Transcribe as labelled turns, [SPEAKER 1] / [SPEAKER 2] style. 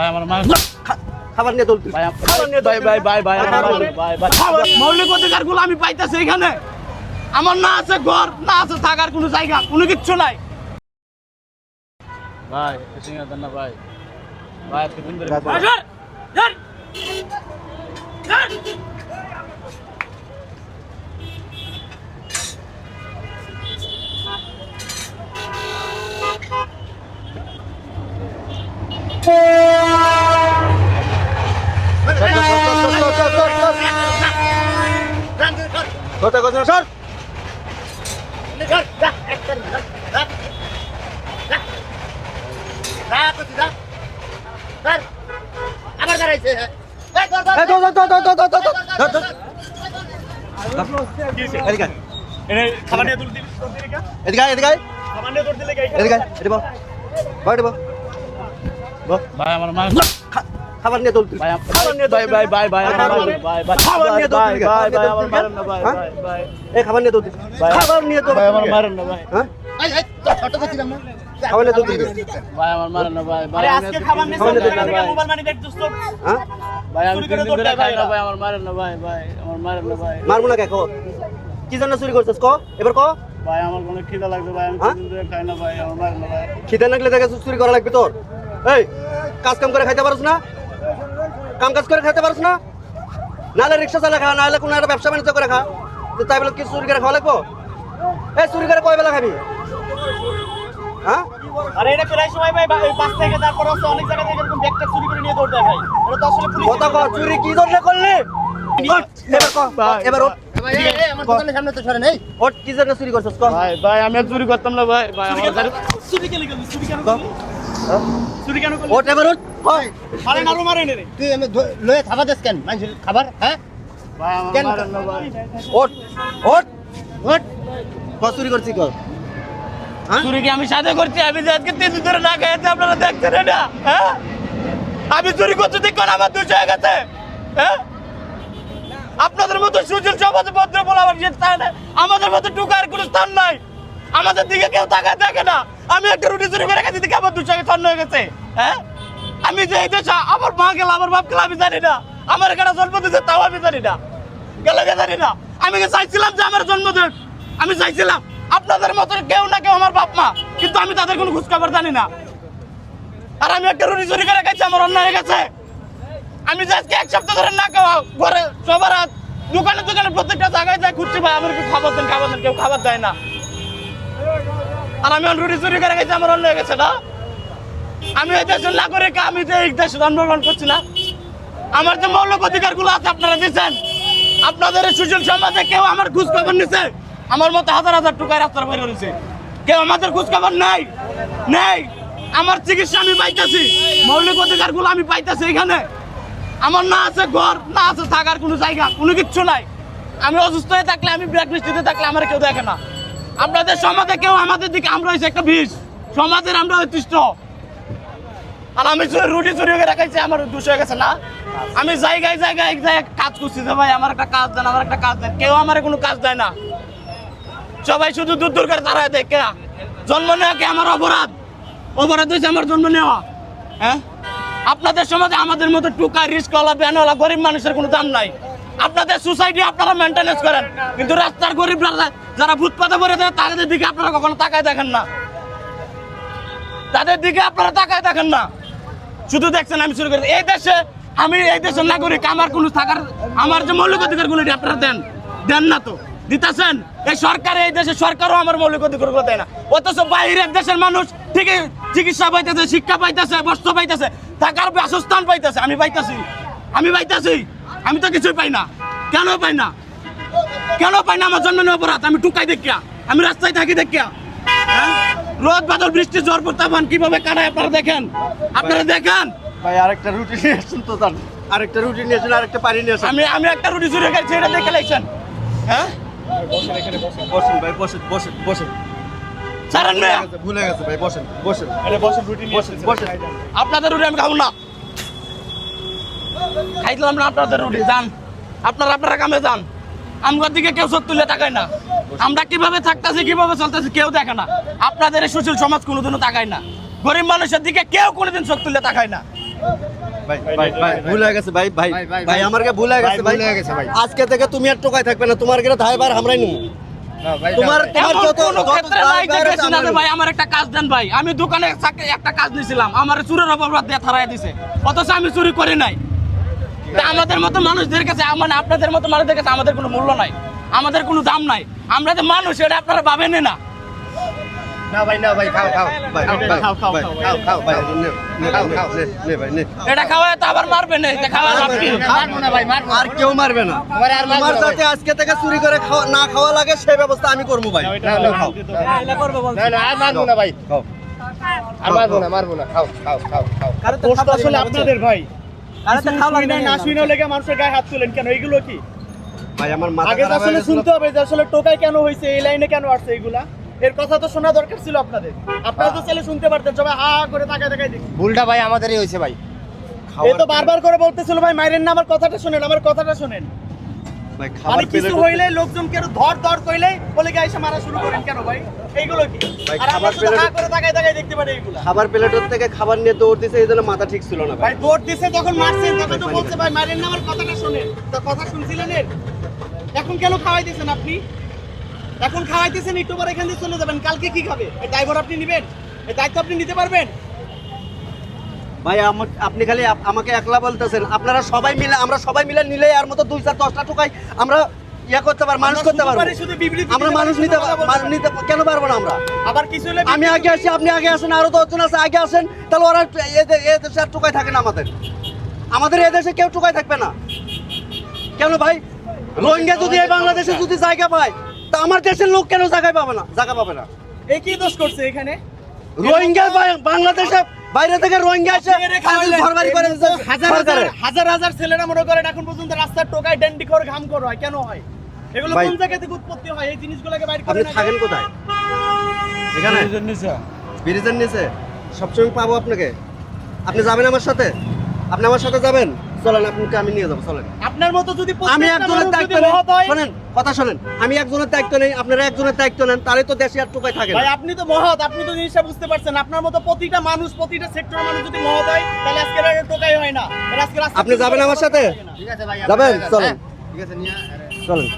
[SPEAKER 1] ভাই আমার মা
[SPEAKER 2] খাবার নিয়ে চলতি
[SPEAKER 1] ভাই ভাই ভাই ভাই ভাই আমার মা- ভাই ভাই মৌলিক অধিকারগুলো আমি পাইতেছি এখানে। আমার না আছে ঘর না আছে থাকার কোনো জায়গা কোনো কিচ্ছু নাই। ভাই না ভাই। ভাই আজকে দিন ধরে
[SPEAKER 2] কথা কথা সর। এদিকে এদিকে
[SPEAKER 1] খাবার নিয়ে আমার মা
[SPEAKER 2] খাবার নিয়ে
[SPEAKER 1] ভাই খাবার নিয়ে ভাই ভাই ভাই ভাই ভাই ভাই ভাই
[SPEAKER 2] খাবার নিয়ে
[SPEAKER 1] ভাই ভাই আমার মারেন না ভাই? ভাই ভাই
[SPEAKER 2] এই খাবার নিয়ে চলতি খাবার নিয়ে চলতি
[SPEAKER 1] ভাই আমার মারেন না ভাই।
[SPEAKER 2] হ্যাঁ?
[SPEAKER 3] এই, এই, ছোট করছিলাম না
[SPEAKER 1] ভাই আমার মারেন ভাই ভাই।
[SPEAKER 4] আজকে খাবার নিয়ে। মোবাইল মানি দেখছিস তো
[SPEAKER 2] হ্যাঁ?
[SPEAKER 1] ভাই আমি তিন দিন ধরে খাই না ভাই আমার মারেন না ভাই ভাই আমার মারেন না ভাই।
[SPEAKER 2] মারবো না কে? কো? কি জন্য চুরি করছিস? ক? এবার ক?
[SPEAKER 1] ভাই আমার কোনো খিদা লাগবে ভাই আমি
[SPEAKER 2] হ্যাঁ?
[SPEAKER 1] তিন দিন ধরে খাই না ভাই আমার মারেন না ভাই।
[SPEAKER 2] খিদে লাগলে দেখে চুরি করা লাগবে তোর। এই কাজ কাম করে খাইতে পারছ না? কাজ করে খাইতে পারছ না? নাহলে রিক্সা চালা খা নাহলে কোনো একটা ব্যবসা বাণিজ্য করে খা। তো তাই বলে কি চুরি করে খাওয়া লাগবো? এই চুরি করে কয় বেলা খাবি? হ্যাঁ?
[SPEAKER 4] আরে এটা প্রায় সময় ভাই ভাই থেকে তারপর হচ্ছে অনেক জায়গা থেকে এরকম ব্যাগটা চুরি করে নিয়ে দৌড় দেয় ভাই। এটা তো আসলে পুলিশ
[SPEAKER 2] কথা কর চুরি কি জন্য করলি? এবার ক এবার ওঠ।
[SPEAKER 3] ভাই, এই, এই, আমার দোকানের সামনে তো সরেন এই
[SPEAKER 2] ওঠ কি জন্য চুরি করছিস
[SPEAKER 1] ভাই ভাই আমি চুরি করতাম না ভাই। ভাই আমার
[SPEAKER 4] চুরি কেন চুরি কেন চুরি কেন করলি?
[SPEAKER 2] ওঠ এবার ওঠ
[SPEAKER 4] মারেন আরও মারেন রে
[SPEAKER 3] তুই আমি লয়ে খাবার দিস কেন মানুষের খাবার হ্যাঁ? কেন?
[SPEAKER 2] ক চুরি করছিস ক? হ্যাঁ?
[SPEAKER 1] চুরি কি আমি সাথে করছি? আমি যে আজকে তিন দিন ধরে না খাইতে আপনারা দেখছেন এটা হ্যাঁ? আমি চুরি করছি দেখুন আমার দুশো হয়ে গেছে হ্যাঁ? আপনাদের মতো সুযোগ সমাজে ভদ্র বলে আমার যে স্থান আমাদের মতো টুকার কোনো স্থান নাই। আমাদের দিকে কেউ তাকায় দেখে না। আমি একটা রুটি চুরি করে খাইতে দেখে আমার দুশো ছন্ন হয়ে গেছে। হ্যাঁ? আমি যে দেশে, আমার মা গেল আমার বাপ গেল আমি জানি না। আমার এখানে জন্ম দিতে তাও আমি জানি না। গেলে কে জানি না? আমি চাইছিলাম যে আমার জন্ম দেন আমি চাইছিলাম আপনাদের মতো কেউ না কেউ আমার বাপ মা, কিন্তু আমি তাদের কোনো খোঁজখবর জানি না। আর আমি একটা রুটি চুরি করে খাইছি, আমার অন্যায় হয়ে গেছে। আমি যে আজকে এক সপ্তাহ ধরে না খাওয়া, ঘরে সবার দোকানে দোকানে প্রত্যেকটা জায়গায় যায় খুঁজছি ভাই, আমার খাবার দেন খাবার দেন, কেউ খাবার দেয় না। আর আমি রুটি চুরি করে খাইছি আমার অন্যায় হয়ে গেছে না। আমি এই দেশের নাগরিক, আমি যে দেশে জন্মগ্রহণ করছি না। আমার যে মৌলিক অধিকারগুলো আছে, আপনারা দিচ্ছেন। আপনাদের সুযোগ সমাজে কেউ আমার খোঁজ খবর নিছে? আমার মতো হাজার হাজার টুকায় রাস্তার বাইরে রয়েছে। কেউ আমাদের খোঁজ খবর নাই? নেই। আমার চিকিৎসা আমি পাইতেছি। মৌলিক অধিকারগুলো আমি পাইতেছি এখানে। আমার না আছে ঘর, না আছে থাকার কোনো জায়গা, কোনো কিচ্ছু নাই। আমি অসুস্থ হয়ে থাকলে, আমি ব্ল্যাক লিস্টিতে থাকলে আমার কেউ দেখে না। আপনাদের সমাজে কেউ আমাদের দিকে আমরা হয়েছে একটা বিষ। সমাজের আমরা অতিষ্ঠ। আর আমি রুটি চুরি করে রাখাইছি আমার দুশো হয়ে গেছে না? আমি জায়গায় জায়গায় জায়গায় কাজ করছি যে ভাই, আমার একটা কাজ দেন, আমার একটা কাজ দেন। কেউ আমার কোনো কাজ দেয় না। সবাই শুধু দূর দূর করে দাঁড়ায় দেখে জন্ম নেওয়া কে আমার অপরাধ? অপরাধ হয়েছে আমার জন্ম নেওয়া। হ্যাঁ? আপনাদের সমাজে আমাদের মতো টুকা, রিস্কওয়ালা, ব্যানওয়ালা, গরিব মানুষের কোনো দাম নাই। আপনাদের সোসাইটি আপনারা মেনটেনেন্স করেন। কিন্তু রাস্তার গরিব যারা ফুটপাতে পড়ে থাকে, তাদের দিকে আপনারা কখনো তাকায় দেখেন না। তাদের দিকে আপনারা তাকায় দেখেন না। শুধু দেখছেন আমি শুরু করি। এই দেশে আমি, এই দেশের নাগরিক, আমার কোনো থাকার, আমার যে মৌলিক অধিকারগুলো আপনারা দেন দেন না তো। দিতেছেন? এই সরকার, এই দেশের সরকারও আমার মৌলিক অধিকারগুলো দেয় না। অথচ বাইরের দেশের মানুষ ঠিকই চিকিৎসা পাইতেছে, শিক্ষা পাইতেছে, বস্ত্র পাইতেছে, থাকার বাসস্থান পাইতেছে। আমি পাইতেছি। আমি পাইতেছি। আমি তো কিছুই পাই না। কেন পাই না? কেন পাই না আমার জন্ম নেওয়া অপরাধ? আমি টুকাই দেখিয়া আমি রাস্তায় থাকি দেখিয়া। হ্যাঁ? রোদ বাদল বৃষ্টি ঝড় প্রতাপান কীভাবে কাটায় আপনারা দেখেন? আপনারা দেখেন?
[SPEAKER 2] ভাই আরেকটা রুটি নিয়ে আসুন তো তার আরেকটা রুটি নিয়ে আসুন আরেকটা পানি নিয়ে আসুন।
[SPEAKER 1] আমি আমি একটা রুটি চুরি খাইছি এটা দেখে লাইছেন হ্যাঁ?
[SPEAKER 2] বসুন ভাই বসুন বসুন বসুন।
[SPEAKER 1] ছাড়েন না
[SPEAKER 2] ভুলে গেছে ভাই বসেন বসুন।
[SPEAKER 4] আরে বসেন রুটি
[SPEAKER 2] বসুন বসুন।
[SPEAKER 1] আপনাদের রুটি আমি খাব না। খাইছিলাম না আপনাদের রুটি যান আপনারা আপনারা কামে যান। আমার দিকে কেউ চোখ তুলে তাকায় না। আমরা কীভাবে থাকতেছি কীভাবে চলতেছি কেউ দেখে না। আপনাদের সুশীল সমাজ কোনোদিনও তাকায় না। গরিব মানুষের দিকে কেউ কোনোদিন চোখ তুলে তাকায় না। আমি চুরের অপরাধ দিয়ে থারাই দিছে। অথচ আমি চুরি করি নাই। তা আমাদের মতো মানুষদের কাছে মানে আপনাদের মতো মানুষদের কাছে আমাদের কোনো মূল্য নাই। আমাদের কোনো দাম নাই। আমরা যে মানুষ এটা আপনারা ভাবেন না।
[SPEAKER 3] না ভাই না ভাই খাও খাও।
[SPEAKER 2] ভাই
[SPEAKER 3] খাও, খাও খাও খাও খাও
[SPEAKER 2] ভাই।
[SPEAKER 3] খাও
[SPEAKER 2] নে, নে,
[SPEAKER 3] খাও,
[SPEAKER 2] নে,
[SPEAKER 3] খাও।
[SPEAKER 2] নে, নে ভাই নে।
[SPEAKER 1] এটা খাওয়ায় তো আবার মারবে না এটা খাওয়া লাভ কি?
[SPEAKER 3] মারবো না ভাই মারবো
[SPEAKER 2] আর কেউ মারবে না।
[SPEAKER 3] আমার আর মারবো
[SPEAKER 2] আজকে থেকে চুরি করে খাওয়া- না খাওয়া লাগে সেই ব্যবস্থা আমি করব ভাই।
[SPEAKER 3] না, না, খাও। না না আর মারবো না ভাই।
[SPEAKER 2] খাও।
[SPEAKER 3] আর মারবো না মারবো না। খাও খাও খাও খাও।
[SPEAKER 4] দোষ তো আসলে আপনাদের ভাই। না, না লেগে মানুষের গায়ে হাত তুলেন কেন? এইগুলো কি?
[SPEAKER 2] ভাই আমার
[SPEAKER 4] আগে তো
[SPEAKER 2] খারাপ হয়ে
[SPEAKER 4] আসলে শুনতে হবে যে আসলে টোকাই কেন হয়েছে এই লাইনে কেন আসছে এগুলা? এর কথা তো শোনা দরকার ছিল আপনাদের। আপনারা তো চাইলে শুনতে পারতেন সবাই হা হা করে তাকায় তাকায় দেখি
[SPEAKER 3] ভুলটা ভাই আমাদেরই হয়েছে ভাই।
[SPEAKER 4] এই তো বারবার করে বলতেছিল ভাই মাইরেন না আমার কথাটা শোনেন আমার কথাটা শুনেন। মানে কিছু হইলে ধর ধর কইলে বলে গাইসে মারা শুরু করেন কেন ভাই? এইগুলো কি?
[SPEAKER 2] ভাই,
[SPEAKER 4] আর আমরা
[SPEAKER 2] খাবার
[SPEAKER 4] শুধু হা করে তাকায় তাকায় দেখতে পারি এইগুলা।
[SPEAKER 2] খাবার প্লেটের থেকে খাবার নিয়ে দৌড় দিছে এই জন্য মাথা ঠিক ছিল না ভাই।
[SPEAKER 4] দৌড় দিছে যখন মারছেন তখন তো বলছে ভাই মারেন না আমার কথাটা শুনেন। তো কথা শুনছিলেন এখন কেন খাওয়াই দিয়েছেন আপনি? এখন খাওয়াই দিয়েছেন একটু পরে এখান দিয়ে চলে যাবেন। কালকে কি খাবে? এই ড্রাইভার আপনি নেবেন? এই দায়িত্ব আপনি নিতে পারবেন?
[SPEAKER 2] ভাই আপনি খালি আমাকে একলা বলতেছেন। আপনারা সবাই মিলে আমরা সবাই মিলে নিলে আর মতো দুই চার দশটা টোকাই আমরা ইয়া করতে পারব মানুষ করতে পারব। আমরা মানুষ নিতে। নিতে কেন পারব না আমরা?
[SPEAKER 4] আবার কিছু
[SPEAKER 2] আমি আগে আসি আপনি আগে আসেন আরও দশজন আছে আগে আসেন তাহলে ওরা এ দে- এ দেশে আর টোকাই থাকে না আমাদের। আমাদের এ দেশে কেউ টোকাই থাকবে না। কেন ভাই? রোহিঙ্গা যদি এই বাংলাদেশে যদি জায়গা পায় তা আমার দেশের লোক কেন জায়গা পাবে না? জায়গা পাবে না।
[SPEAKER 4] এই কি দোষ করছে এখানে?
[SPEAKER 2] রোহিঙ্গা বাংলাদেশে বাইরে থেকে রোহিঙ্গা এসে ঘর বাড়ি করে
[SPEAKER 4] হাজার হাজার হাজার হাজার ছেলেরা মনে করেন এখন পর্যন্ত রাস্তার টোকায় ড্যান্ডি করে ঘাম কর হয়। কেন হয়? এগুলো কোন জায়গা থেকে উৎপত্তি হয়? এই জিনিসগুলোকে বাইরে করে
[SPEAKER 2] আপনি থাকেন কোথায়? এখানে? ব্রিজের নিচে? সবসময় পাবো আপনাকে। আপনি যাবেন আমার সাথে? আপনি আমার সাথে যাবেন? চলেন আপনাকে আমি নিয়ে যাব চলেন।
[SPEAKER 4] আপনার মতো যদি
[SPEAKER 2] আমি একজনের দায়িত্ব নেই। শোনেন কথা শোনেন। আমি একজনের দায়িত্ব নেই আপনারা একজনের দায়িত্ব নেন তাহলে তো দেশে আর টোকাই থাকে না।
[SPEAKER 4] ভাই আপনি তো মহৎ আপনি তো জিনিসটা বুঝতে পারছেন। আপনার মতো প্রতিটা মানুষ প্রতিটা সেক্টরের মানুষ যদি মহৎ হয় তাহলে আজকে আর টোকাই হয় না। আজকে
[SPEAKER 2] আপনি যাবেন আমার সাথে?
[SPEAKER 3] ঠিক আছে ভাই
[SPEAKER 2] যাবেন? চলেন।
[SPEAKER 3] হ্যাঁ, ঠিক আছে নিয়ে
[SPEAKER 2] চলেন।